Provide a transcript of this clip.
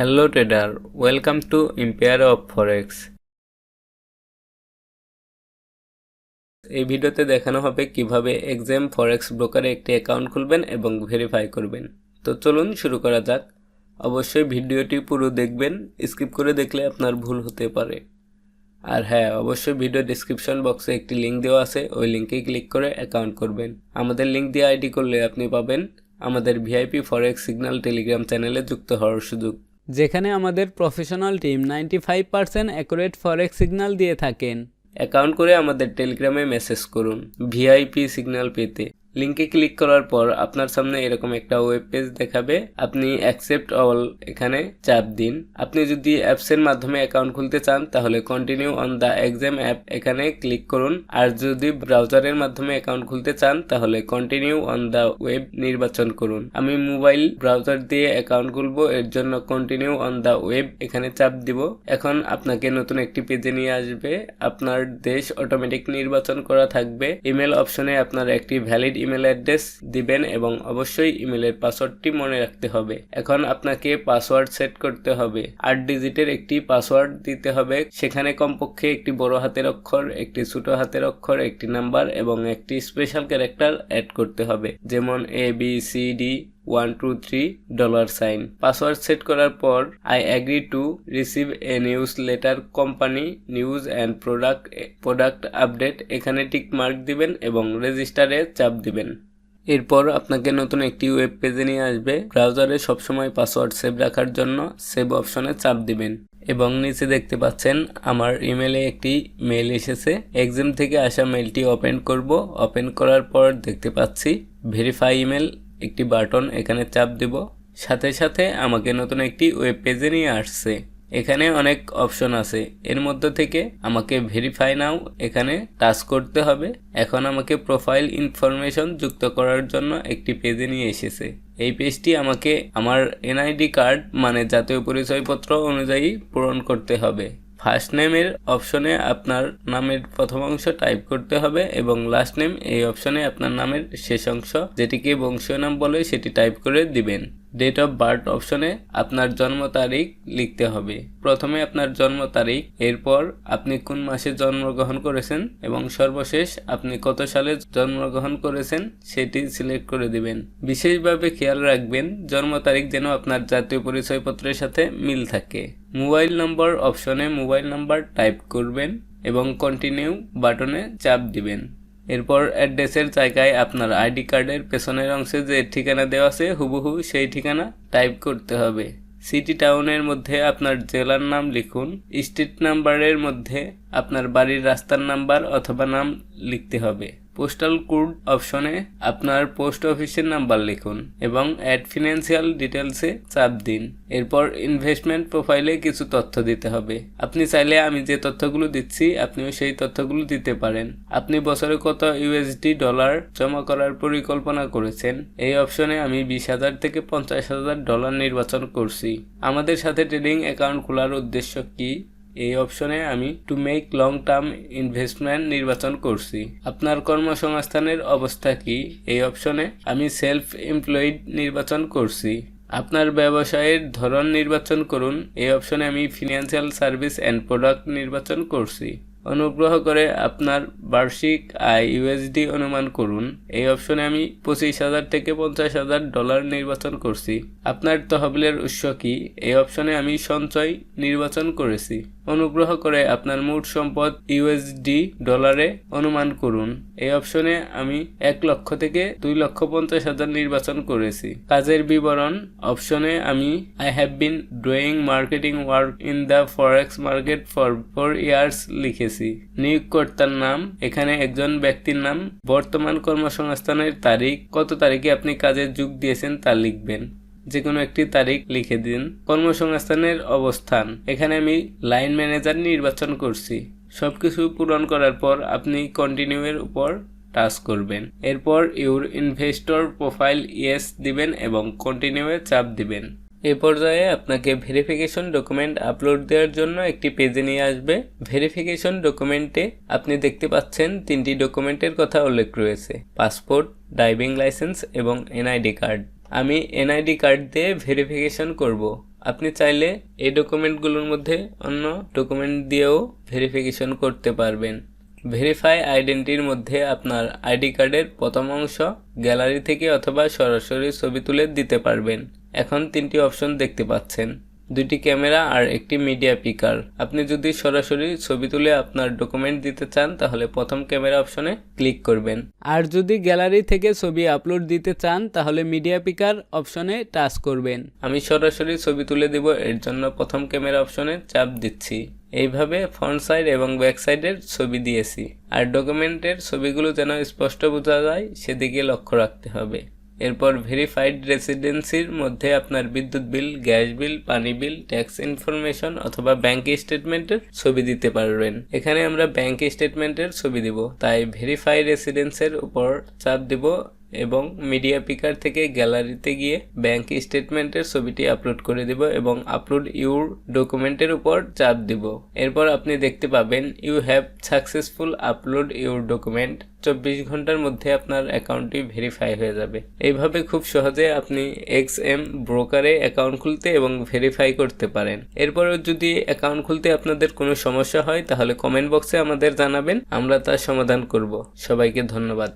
Hello trader welcome to empire of forex এই ভিডিওতে দেখানো হবে কীভাবে এক্সাম ফরেক্স ব্রোকারে একটি অ্যাকাউন্ট খুলবেন এবং ভেরিফাই করবেন। তো চলুন শুরু করা যাক। অবশ্যই ভিডিওটি পুরো দেখবেন স্কিপ করে দেখলে আপনার ভুল হতে পারে। আর হ্যাঁ অবশ্যই ভিডিও ডিসক্রিপশন বক্সে একটি লিঙ্ক দেওয়া আছে, ওই লিঙ্কে ক্লিক করে অ্যাকাউন্ট করবেন। আমাদের লিঙ্ক দিয়ে আইডি করলে আপনি পাবেন আমাদের ভিআইপি ফরেক্স সিগন্যাল টেলিগ্রাম চ্যানেলে যুক্ত হওয়ার সুযোগ। যেখানে আমাদের professional team ninety five percent accurate forex signal দিয়ে থাকেন। অ্যাকাউন্ট করে আমাদের টেলিগ্রামে মেসেজ করুন ভিআইপি সিগন্যাল পেতে। লিঙ্কে ক্লিক করার পর আপনার সামনে এরকম একটা ওয়েব পেজ দেখাবে। আপনি অ্যাকসেপ্ট অল এখানে চাপ দিন। আপনি যদি অ্যাপসের মাধ্যমে অ্যাকাউন্ট খুলতে চান, তাহলে continue on the exam app এখানে ক্লিক করুন। আর যদি ব্রাউজারের মাধ্যমে অ্যাকাউন্ট খুলতে চান, তাহলে কন্টিনিউ অন দ্য ওয়েব নির্বাচন করুন। আমি মোবাইল ব্রাউজার দিয়ে অ্যাকাউন্ট খুলবো, এর জন্য কন্টিনিউ অন দ্য ওয়েব এখানে চাপ দিব। এখন আপনাকে নতুন একটি পেজে নিয়ে আসবে। আপনার দেশ অটোমেটিক নির্বাচন করা থাকবে। ইমেল অপশনে আপনার একটি ভ্যালিড ইমেল অ্যাড্রেস দিবেন এবং অবশ্যই ইমেলের পাসওয়ার্ডটি মনে রাখতে হবে। এখন আপনাকে পাসওয়ার্ড সেট করতে হবে। আট ডিজিটের একটি পাসওয়ার্ড দিতে হবে। সেখানে কমপক্ষে একটি বড় হাতের অক্ষর, একটি ছোট হাতের অক্ষর, একটি নাম্বার এবং একটি স্পেশাল ক্যারেক্টার অ্যাড করতে হবে। যেমন A B C D one two three dollar sign password set করার পর I agree to receive a newsletter company news and product product update এখানে টিক মার্ক দিবেন এবং রেজিস্টারে চাপ দিবেন। এরপর আপনাকে নতুন একটি ওয়েব পেজে নিয়ে আসবে। ব্রাউজারে সবসময় পাসওয়ার্ড সেভ রাখার জন্য সেভ অপশনে চাপ দিবেন। এবং নিচে দেখতে পাচ্ছেন, আমার ইমেলে একটি মেল এসেছে। এক্সাম থেকে আসা মেলটি ওপেন করব। ওপেন করার পর দেখতে পাচ্ছি ভেরিফাই ইমেল একটি বাটন এখানে চাপ দেব। সাথে সাথে আমাকে নতুন একটি ওয়েব পেজে নিয়ে আসছে। এখানে অনেক অপশন আছে। এর মধ্যে থেকে আমাকে ভেরিফাই নাও এখানে টাচ করতে হবে। এখন আমাকে প্রোফাইল ইনফরমেশন যুক্ত করার জন্য একটি পেজে নিয়ে এসেছে। এই পেজটি আমাকে আমার এনআইডি কার্ড মানে জাতীয় পরিচয়পত্র অনুযায়ী পূরণ করতে হবে। ফার্স্ট নেমের অপশনে আপনার নামের প্রথম অংশ টাইপ করতে হবে এবং লাস্ট নেম এই অপশনে আপনার নামের শেষ অংশ যেটিকে বংশীয় নাম বলে সেটি টাইপ করে দিবেন। ডেট অফ বার্থ অপশনে আপনার জন্ম তারিখ লিখতে হবে। প্রথমে আপনার জন্ম তারিখ, এরপর আপনি কোন মাসে জন্মগ্রহণ করেছেন এবং সর্বশেষ আপনি কত সালে জন্মগ্রহণ করেছেন সেটি সিলেক্ট করে দিবেন। বিশেষভাবে খেয়াল রাখবেন, জন্ম তারিখ যেন আপনার জাতীয় পরিচয়পত্রের সাথে মিল থাকে। মোবাইল নম্বর অপশনে মোবাইল নাম্বার টাইপ করবেন এবং কন্টিনিউ বাটনে চাপ দিবেন। এরপর অ্যাড্রেসের জায়গায় আপনার আইডি কার্ডের পেছনের অংশে যে ঠিকানা দেওয়া আছে, হুবহু সেই ঠিকানা টাইপ করতে হবে। সিটি টাউনের মধ্যে আপনার জেলার নাম লিখুন, স্ট্রিট নাম্বারের মধ্যে আপনার বাড়ির রাস্তার নাম্বার অথবা নাম লিখতে হবে। পোস্টাল কোড অপশনে আপনার পোস্ট অফিসের নাম্বার লিখুন এবং অ্যাড ফিনান্সিয়াল ডিটেলসে চাপ দিন। এরপর ইনভেস্টমেন্ট প্রোফাইলে কিছু তথ্য দিতে হবে। আপনি চাইলে আমি যে তথ্যগুলো দিচ্ছি, আপনিও সেই তথ্যগুলো দিতে পারেন। আপনি বছরে কত ইউএসডি ডলার জমা করার পরিকল্পনা করেছেন? এই অপশনে আমি বিশ হাজার থেকে পঞ্চাশ হাজার ডলার নির্বাচন করছি। আমাদের সাথে ট্রেডিং অ্যাকাউন্ট খোলার উদ্দেশ্য কি? এই অপশনে আমি to make long term investment নির্বাচন করছি। আপনার কর্মসংস্থানের অবস্থা কি? এই অপশনে আমি সেলফ এমপ্লয়েড নির্বাচন করছি। আপনার ব্যবসায়ের ধরন নির্বাচন করুন। এই অপশনে আমি ফিনান্সিয়াল সার্ভিস অ্যান্ড প্রোডাক্ট নির্বাচন করছি। অনুগ্রহ করে আপনার বার্ষিক আয় ইউএসডি অনুমান করুন। এই অপশনে আমি পঁচিশ হাজার থেকে পঞ্চাশ হাজার ডলার নির্বাচন করছি। আপনার তহবিলের উৎস কি? এই অপশনে আমি সঞ্চয় নির্বাচন করেছি। অনুগ্রহ করে আপনার মোট সম্পদ ইউএসডি ডলারে অনুমান করুন। এই অপশনে আমি এক লক্ষ থেকে দুই লক্ষ পঞ্চাশ হাজার নির্বাচন করেছি। কাজের বিবরণ, অপশনে আমি I have been doing marketing work in the forex market for four years লিখেছি। নিয়োগকর্তার নাম, এখানে একজন ব্যক্তির নাম, বর্তমান কর্মসংস্থানের তারিখ, কত তারিখে আপনি কাজে যোগ দিয়েছেন তা লিখবেন। যে কোনো একটি তারিখ লিখে দিন। কর্মসংস্থানের অবস্থান। এখানে আমি লাইন ম্যানেজার নির্বাচন করছি। সবকিছু পূরণ করার পর আপনি কন্টিনিউ এর উপর টাচ করবেন। এরপর ইউর ইনভেস্টর প্রোফাইল ইয়েস দিবেন এবং কন্টিনিউ এ চাপ দিবেন। এ পর্যায়ে আপনাকে ভেরিফিকেশন ডকুমেন্ট আপলোড দেওয়ার জন্য একটি পেজে নিয়ে আসবে। ভেরিফিকেশন ডকুমেন্টে আপনি দেখতে পাচ্ছেন তিনটি ডকুমেন্টের কথা উল্লেখ রয়েছে। পাসপোর্ট ড্রাইভিং লাইসেন্স এবং এনআইডি কার্ড আমি এনআইডি কার্ড দিয়ে ভেরিফিকেশন করব। আপনি চাইলে এই ডকুমেন্টগুলোর মধ্যে অন্য ডকুমেন্ট দিয়েও ভেরিফিকেশন করতে পারবেন। ভেরিফাই আইডেন্টির মধ্যে আপনার আইডি কার্ডের প্রথম অংশ গ্যালারি থেকে অথবা সরাসরি ছবি তুলে দিতে পারবেন। এখন তিনটি অপশন দেখতে পাচ্ছেন। দুইটি ক্যামেরা আর একটি মিডিয়া পিকার। আপনি যদি সরাসরি ছবি তুলে আপনার ডকুমেন্ট দিতে চান, তাহলে প্রথম ক্যামেরা অপশনে ক্লিক করবেন। আর যদি গ্যালারি থেকে ছবি আপলোড দিতে চান, তাহলে মিডিয়া পিকার অপশনে টাচ করবেন। আমি সরাসরি ছবি তুলে দেব, এর জন্য প্রথম ক্যামেরা অপশনে চাপ দিচ্ছি। এইভাবে ফ্রন্ট সাইড এবং ব্যাক সাইডের ছবি দিয়েছি। আর ডকুমেন্টের ছবিগুলো যেন স্পষ্ট বোঝা যায়, সেদিকে লক্ষ্য রাখতে হবে। এরপর ভেরিফাইড রেসিডেন্সির মধ্যে আপনার বিদ্যুৎ বিল, গ্যাস বিল, পানি বিল ট্যাক্স ইনফরমেশন অথবা ব্যাংক স্টেটমেন্টের ছবি দিতে পারবেন। এখানে আমরা ব্যাংক স্টেটমেন্টের ছবি দিব, তাই ভেরিফাই রেসিডেন্সের উপর চাপ দিব। এবং মিডিয়া পিকার থেকে গ্যালারিতে গিয়ে ব্যাংক স্টেটমেন্টের ছবিটি আপলোড করে দিব এবং আপলোড ইউর ডকুমেন্টের উপর চাপ দিব। এরপর আপনি দেখতে পাবেন you have successful upload your document চব্বিশ ঘণ্টার মধ্যে আপনার অ্যাকাউন্টটি ভেরিফাই হয়ে যাবে। এইভাবে খুব সহজে আপনি এক্স এম ব্রোকারে অ্যাকাউন্ট খুলতে এবং ভেরিফাই করতে পারেন। এরপরেও যদি অ্যাকাউন্ট খুলতে আপনাদের কোনো সমস্যা হয়, তাহলে কমেন্ট বক্সে আমাদের জানাবেন, আমরা তার সমাধান করব। সবাইকে ধন্যবাদ।